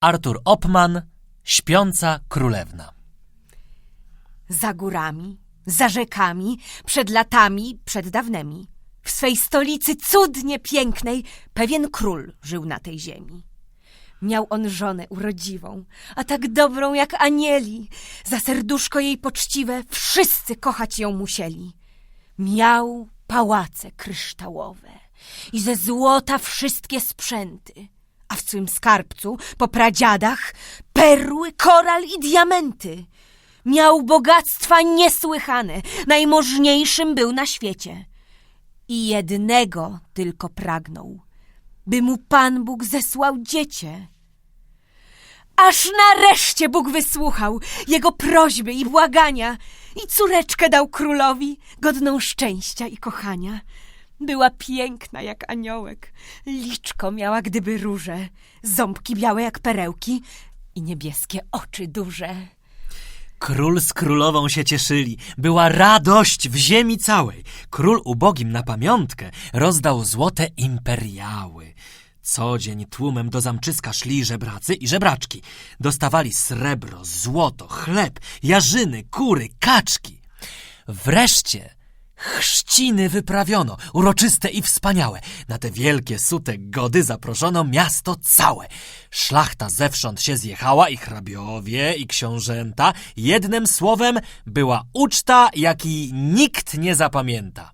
Artur Opman, Śpiąca Królewna. Za górami, za rzekami, przed latami, przed dawnymi. W swej stolicy cudnie pięknej pewien król żył na tej ziemi. Miał on żonę urodziwą, a tak dobrą jak anieli. Za serduszko jej poczciwe wszyscy kochać ją musieli. Miał pałace kryształowe i ze złota wszystkie sprzęty, a w swym skarbcu po pradziadach perły, koral i diamenty. Miał bogactwa niesłychane, najmożniejszym był na świecie. I jednego tylko pragnął, by mu Pan Bóg zesłał dziecię. Aż nareszcie Bóg wysłuchał jego prośby i błagania i córeczkę dał królowi, godną szczęścia i kochania. Była piękna jak aniołek, liczko miała gdyby róże, ząbki białe jak perełki i niebieskie oczy duże. Król z królową się cieszyli. Była radość w ziemi całej. Król ubogim na pamiątkę rozdał złote imperiały. Co dzień tłumem do zamczyska szli żebracy i żebraczki. Dostawali srebro, złoto, chleb, jarzyny, kury, kaczki. Wreszcie chrzciny wyprawiono, uroczyste i wspaniałe. Na te wielkie sute gody zaproszono miasto całe. Szlachta zewsząd się zjechała i hrabiowie, i książęta. Jednym słowem była uczta, jakiej nikt nie zapamięta.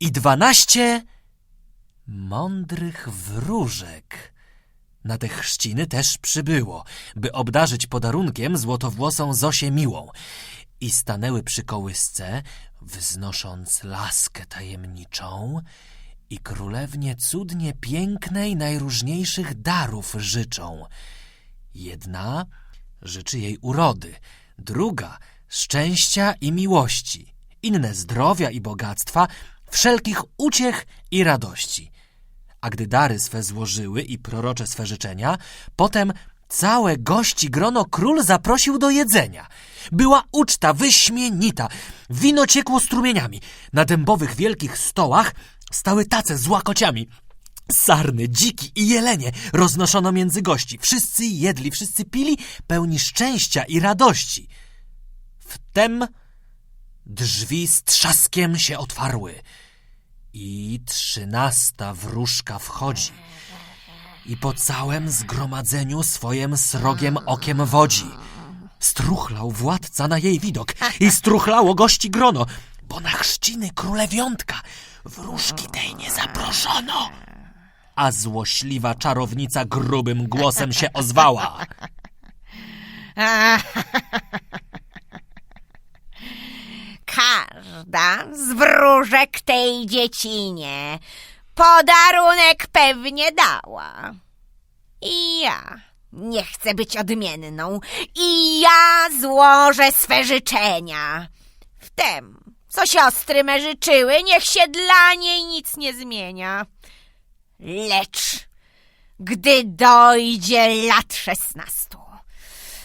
I dwanaście mądrych wróżek. Na te chrzciny też przybyło, by obdarzyć podarunkiem złotowłosą Zosię Miłą. I stanęły przy kołysce, wznosząc laskę tajemniczą i królewnie cudnie pięknej najróżniejszych darów życzą. Jedna życzy jej urody, druga szczęścia i miłości, inne zdrowia i bogactwa, wszelkich uciech i radości. A gdy dary swe złożyły i prorocze swe życzenia, potem całe gości grono król zaprosił do jedzenia. Była uczta wyśmienita, wino ciekło strumieniami. Na dębowych wielkich stołach stały tace z łakociami. Sarny, dziki i jelenie roznoszono między gości. Wszyscy jedli, wszyscy pili, pełni szczęścia i radości. Wtem drzwi z trzaskiem się otwarły i trzynasta wróżka wchodzi i po całym zgromadzeniu swoim srogiem okiem wodzi. Struchlał władca na jej widok i struchlało gości grono, bo na chrzciny królewiątka wróżki tej nie zaproszono. A złośliwa czarownica grubym głosem się ozwała. Każda z wróżek tej dziecinie podarunek pewnie dała. I ja nie chcę być odmienną. I ja złożę swe życzenia. Wtem, co siostry me życzyły, niech się dla niej nic nie zmienia. Lecz, gdy dojdzie lat szesnastu,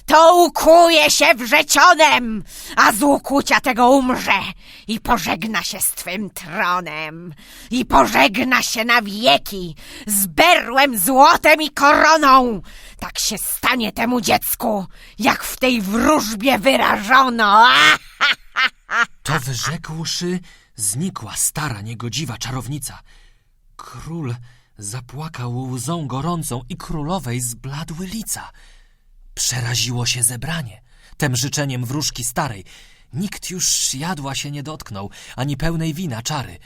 to ukuje się wrzecionem, a z ukucia tego umrze i pożegna się z twym tronem i pożegna się na wieki z berłem, złotem i koroną. Tak się stanie temu dziecku, jak w tej wróżbie wyrażono. To wyrzekłszy, znikła stara, niegodziwa czarownica. Król zapłakał łzą gorącą i królowej zbladły lica. Przeraziło się zebranie, tem życzeniem wróżki starej. Nikt już jadła się nie dotknął, ani pełnej wina czary.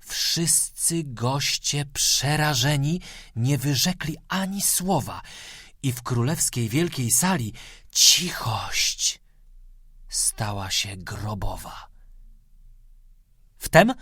Wszyscy goście przerażeni nie wyrzekli ani słowa i w królewskiej wielkiej sali cichość stała się grobowa. Wtem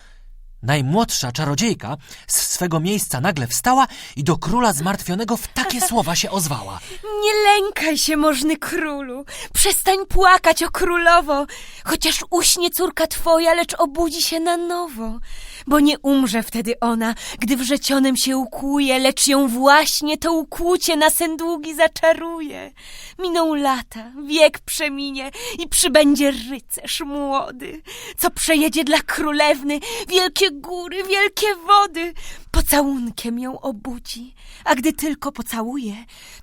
najmłodsza czarodziejka z swego miejsca nagle wstała i do króla zmartwionego w takie słowa się ozwała. Nie lękaj się, możny królu. Przestań płakać o królowo. Chociaż uśnie córka twoja, lecz obudzi się na nowo. Bo nie umrze wtedy ona, gdy wrzecionem się ukłuje, lecz ją właśnie to ukłucie na sen długi zaczaruje. Miną lata, wiek przeminie i przybędzie rycerz młody, co przejedzie dla królewny wielkie góry, wielkie wody. pocałunkiem ją obudzi, a gdy tylko pocałuje,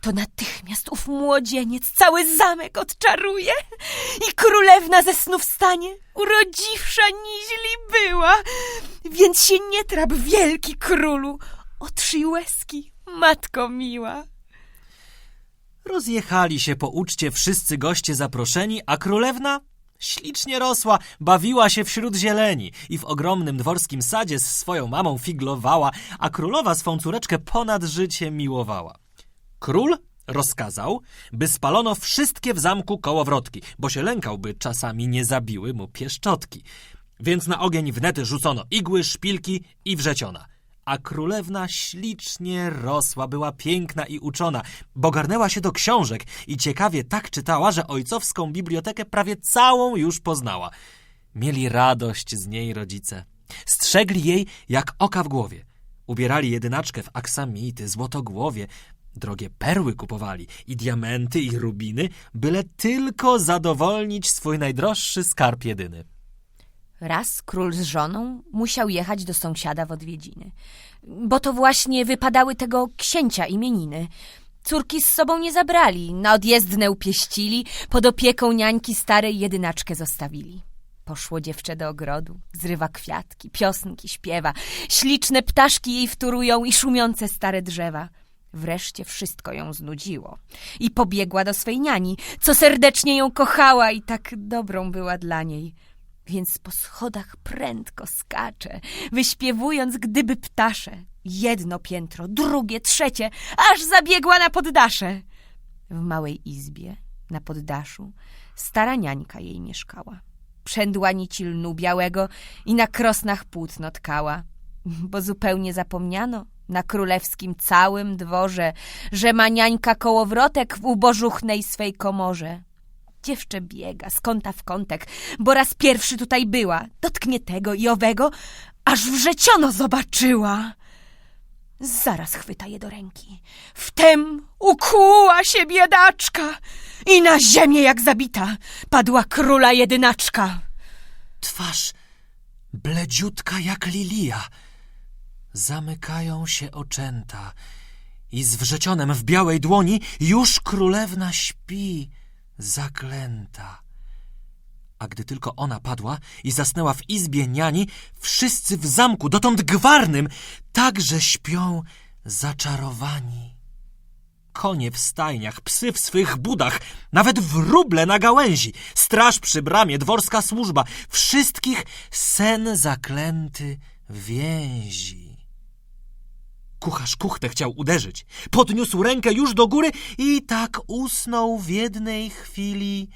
to natychmiast ów młodzieniec cały zamek odczaruje i królewna ze snu wstanie, urodziwsza niźli była, więc się nie trap, wielki królu, otrzyj łezki, matko miła. Rozjechali się po uczcie wszyscy goście zaproszeni, a królewna ślicznie rosła, bawiła się wśród zieleni i w ogromnym dworskim sadzie z swoją mamą figlowała, a królowa swą córeczkę ponad życie miłowała. Król rozkazał, by spalono wszystkie w zamku kołowrotki, bo się lękał, by czasami nie zabiły mu pieszczotki. Więc na ogień wnet rzucono igły, szpilki i wrzeciona. A królewna ślicznie rosła, była piękna i uczona, bo garnęła się do książek i ciekawie tak czytała, że ojcowską bibliotekę prawie całą już poznała. Mieli radość z niej rodzice. Strzegli jej jak oka w głowie. Ubierali jedynaczkę w aksamity, złotogłowie, drogie perły kupowali i diamenty i rubiny, byle tylko zadowolnić swój najdroższy skarb jedyny. Raz król z żoną musiał jechać do sąsiada w odwiedziny, bo to właśnie wypadały tego księcia imieniny. Córki z sobą nie zabrali, na odjezdne upieścili, pod opieką niańki starej jedynaczkę zostawili. Poszło dziewczę do ogrodu, zrywa kwiatki, piosnki śpiewa, śliczne ptaszki jej wtórują i szumiące stare drzewa. Wreszcie wszystko ją znudziło i pobiegła do swej niani, co serdecznie ją kochała i tak dobrą była dla niej. Więc po schodach prędko skacze, wyśpiewując gdyby ptasze. Jedno piętro, drugie, trzecie, aż zabiegła na poddasze. W małej izbie, na poddaszu, stara niańka jej mieszkała. Przędła nici lnu białego i na krosnach płótno tkała. Bo zupełnie zapomniano na królewskim całym dworze, że ma niańka kołowrotek w ubożuchnej swej komorze. Dziewczę biega z kąta w kątek, bo raz pierwszy tutaj była. Dotknie tego i owego, aż wrzeciono zobaczyła. Zaraz chwyta je do ręki. Wtem ukłuła się biedaczka i na ziemię jak zabita padła króla jedynaczka. Twarz bledziutka jak lilia. Zamykają się oczęta i z wrzecionem w białej dłoni już królewna śpi, zaklęta. A gdy tylko ona padła i zasnęła w izbie niani, wszyscy w zamku, dotąd gwarnym, także śpią zaczarowani. Konie w stajniach, psy w swych budach, nawet wróble na gałęzi, straż przy bramie, dworska służba, wszystkich sen zaklęty więzi. Kucharz kuchtę chciał uderzyć. Podniósł rękę już do góry i tak usnął w jednej chwili,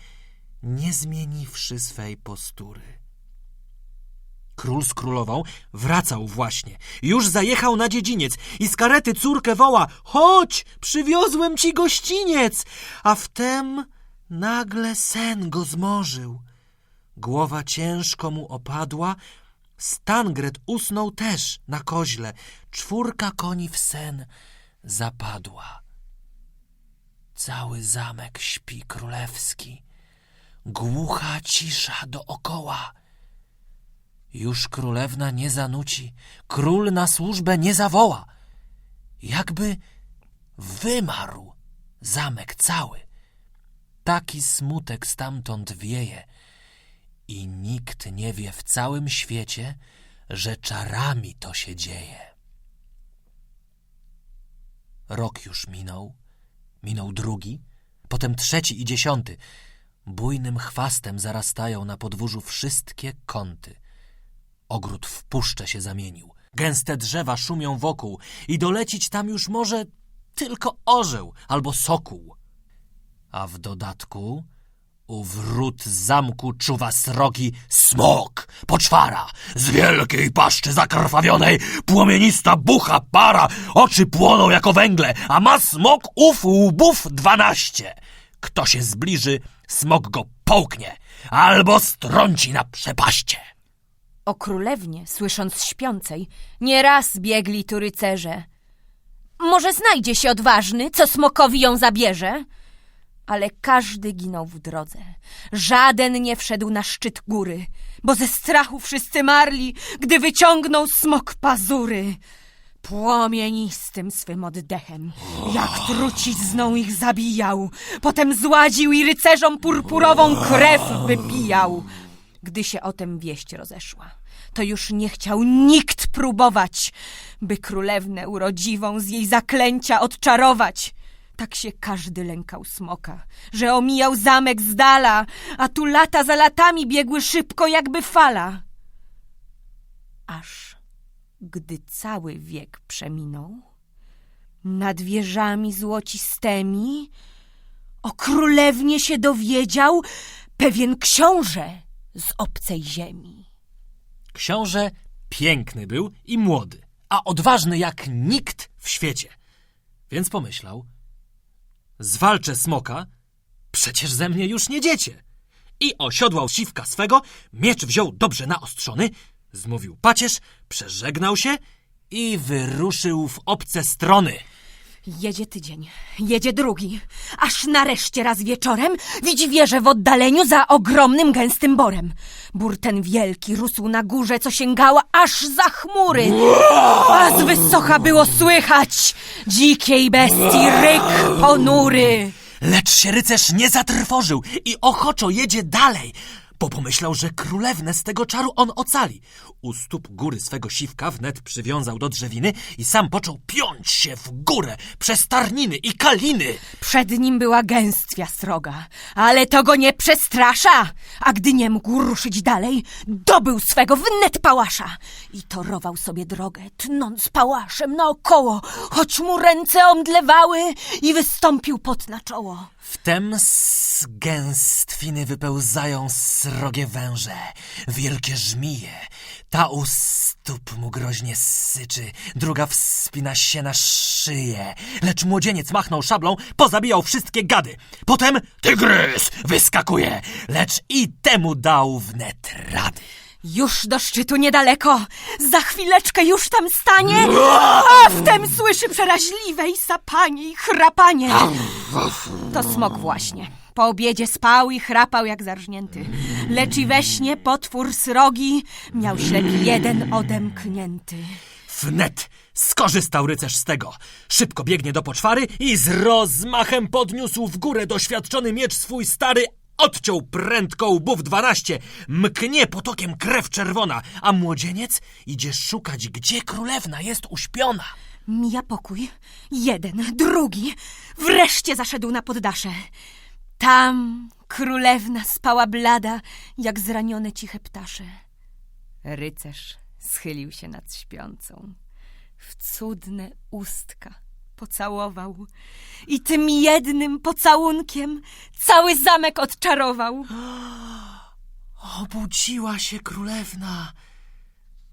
nie zmieniwszy swej postury. Król z królową wracał właśnie. Już zajechał na dziedziniec i z karety córkę woła Chodź, przywiozłem ci gościniec! A wtem nagle sen go zmorzył. Głowa ciężko mu opadła, Stangret usnął też na koźle. Czwórka koni w sen zapadła. Cały zamek śpi królewski. Głucha cisza dookoła. Już królewna nie zanuci, król na służbę nie zawoła. Jakby wymarł zamek cały. Taki smutek stamtąd wieje i nikt nie wie w całym świecie, że czarami to się dzieje. Rok już minął, minął drugi, potem trzeci i dziesiąty. Bujnym chwastem zarastają na podwórzu wszystkie kąty. Ogród w puszczę się zamienił. Gęste drzewa szumią wokół i dolecić tam już może tylko orzeł albo sokół. A w dodatku u wrót zamku czuwa srogi smok, poczwara, z wielkiej paszczy zakrwawionej, płomienista bucha para, oczy płoną jako węgle, a ma smok ów łbów dwanaście. Kto się zbliży, smok go połknie, albo strąci na przepaście. O królewnie, słysząc śpiącej, nieraz biegli tu rycerze. Może znajdzie się odważny, co smokowi ją zabierze? Ale każdy ginął w drodze. Żaden nie wszedł na szczyt góry, bo ze strachu wszyscy marli, gdy wyciągnął smok pazury. Płomienistym swym oddechem, jak trucizną ich zabijał, potem złaził i rycerzom purpurową krew wypijał. Gdy się o tem wieść rozeszła, to już nie chciał nikt próbować, by królewnę urodziwą z jej zaklęcia odczarować. Tak się każdy lękał smoka, że omijał zamek z dala, a tu lata za latami biegły szybko jakby fala. Aż gdy cały wiek przeminął, nad wieżami złocistemi o królewnie się dowiedział pewien książę z obcej ziemi. Książę piękny był i młody, a odważny jak nikt w świecie. Więc pomyślał, zwalczę smoka, przecież ze mnie już nie dziecię. I osiodłał siwka swego, miecz wziął dobrze naostrzony, zmówił pacierz, przeżegnał się i wyruszył w obce strony. Jedzie tydzień, jedzie drugi, aż nareszcie raz wieczorem widzi wieżę w oddaleniu za ogromnym, gęstym borem. Bór ten wielki rósł na górze, co sięgała aż za chmury. A z wysoka było słychać dzikiej bestii ryk ponury. Lecz się rycerz nie zatrwożył i ochoczo jedzie dalej, bo pomyślał, że królewnę z tego czaru on ocali. U stóp góry swego siwka wnet przywiązał do drzewiny i sam począł piąć się w górę przez tarniny i kaliny. Przed nim była gęstwia sroga, ale to go nie przestrasza. A gdy nie mógł ruszyć dalej, dobył swego wnet pałasza i torował sobie drogę, tnąc pałaszem naokoło, choć mu ręce omdlewały i wystąpił pot na czoło. Wtem z gęstwiny wypełzają srogie węże, wielkie żmije. Ta u stóp mu groźnie syczy, druga wspina się na szyję. Lecz młodzieniec machnął szablą, pozabijał wszystkie gady. Potem tygrys wyskakuje, lecz i temu dał wnet rady. Już do szczytu niedaleko, za chwileczkę już tam stanie, a wtem słyszy przeraźliwe i sapanie i chrapanie. To smok właśnie. Po obiedzie spał i chrapał jak zarżnięty. Lecz i we śnie potwór srogi miał ślep jeden odemknięty. Wnet skorzystał rycerz z tego. Szybko biegnie do poczwary i z rozmachem podniósł w górę doświadczony miecz swój stary, odciął prędko łbów dwanaście, mknie potokiem krew czerwona, a młodzieniec idzie szukać, gdzie królewna jest uśpiona. Mija pokój, jeden, drugi, wreszcie zaszedł na poddasze. Tam królewna spała blada, jak zranione ciche ptasze. Rycerz schylił się nad śpiącą, w cudne ustka pocałował i tym jednym pocałunkiem cały zamek odczarował. Obudziła się królewna.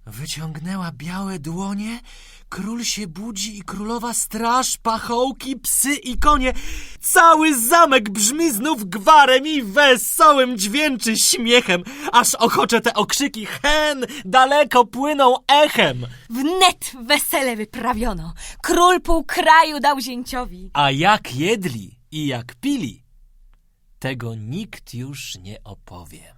Wyciągnęła białe dłonie, król się budzi i królowa straż, pachołki, psy i konie. Cały zamek brzmi znów gwarem i wesołym dźwięczy śmiechem, aż ochocze te okrzyki hen daleko płyną echem. Wnet wesele wyprawiono, król pół kraju dał zięciowi. A jak jedli i jak pili, tego nikt już nie opowie.